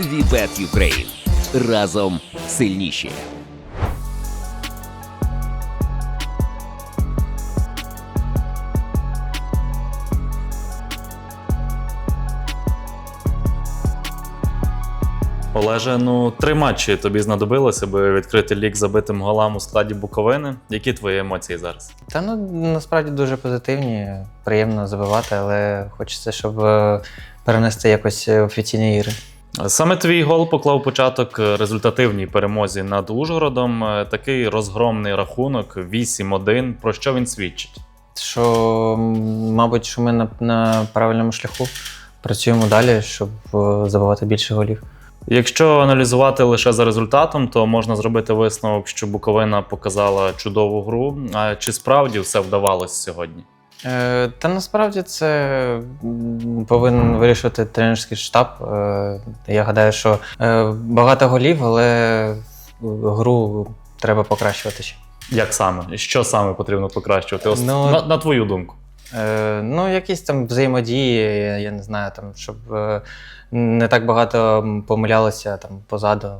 Вібет Юкрейн. Разом сильніші. Олеже, ну три матчі тобі знадобилося, аби відкрити лік забитим голам у складі Буковини. Які твої емоції зараз? Та ну насправді дуже позитивні, приємно забивати, але хочеться, щоб е, перенести якось офіційні ігри. Саме твій гол поклав початок результативній перемозі над Ужгородом. Е, Такий розгромний рахунок 8-1. Про що він свідчить? Що, мабуть, що ми на, на правильному шляху працюємо далі, щоб е, забивати більше голів. Якщо аналізувати лише за результатом, то можна зробити висновок, що Буковина показала чудову гру. А чи справді все вдавалося сьогодні? Е, та насправді це повинен вирішувати тренерський штаб. Е, я гадаю, що е, багато голів, але гру треба покращувати ще. Як саме? Що саме потрібно покращувати? Ос- Ну, на, на твою думку. Е, ну, якісь там взаємодії, я, я не знаю, там, щоб е, не так багато помилялося там позаду.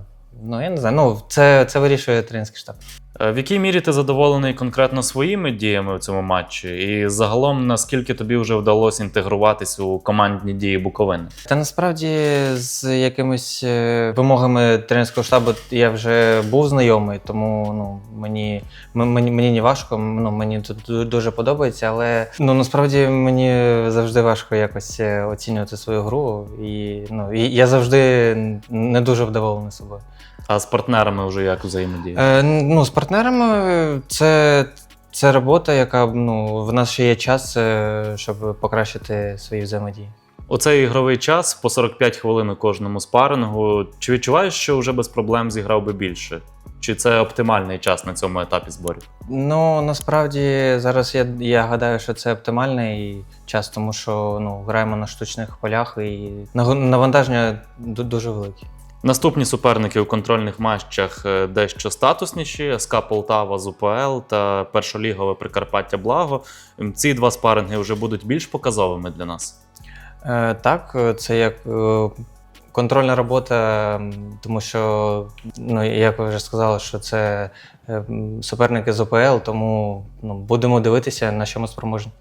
Ну, я не знаю. Ну, це, це вирішує тренерський штаб. Е, В якій мірі ти задоволений конкретно своїми діями в цьому матчі? І загалом, наскільки тобі вже вдалося інтегруватись у командні дії Буковини? Та насправді з якимись е, вимогами тренерського штабу я вже був знайомий, тому ну, мені, мені, мені не важко, ну, мені тут дуже подобається, але ну, насправді мені завжди важко якось е, оцінювати свою гру. І, ну, і я завжди не дуже вдоволений собою. А з партнерами вже як взаємодія? Е, ну, з партнерами це, це робота, яка ну, в нас ще є час, е, щоб покращити свої взаємодії. У цей ігровий час по 45 хвилин у кожному спарингу. Чи відчуваєш, що вже без проблем зіграв би більше? Чи це оптимальний час на цьому етапі зборів? Ну насправді зараз я, я гадаю, що це оптимальний час, тому що ну, граємо на штучних полях і навантаження дуже велике. Наступні суперники у контрольних матчах е, дещо статусніші: СК Полтава з УПЛ та першолігове Прикарпаття Благо. Ці два спаринги вже будуть більш показовими для нас. Е, так, е, це як е, контрольна робота, тому що, ну, як ви вже сказали, що це е, суперники з ОПЛ, тому ну, будемо дивитися, на що ми спроможні.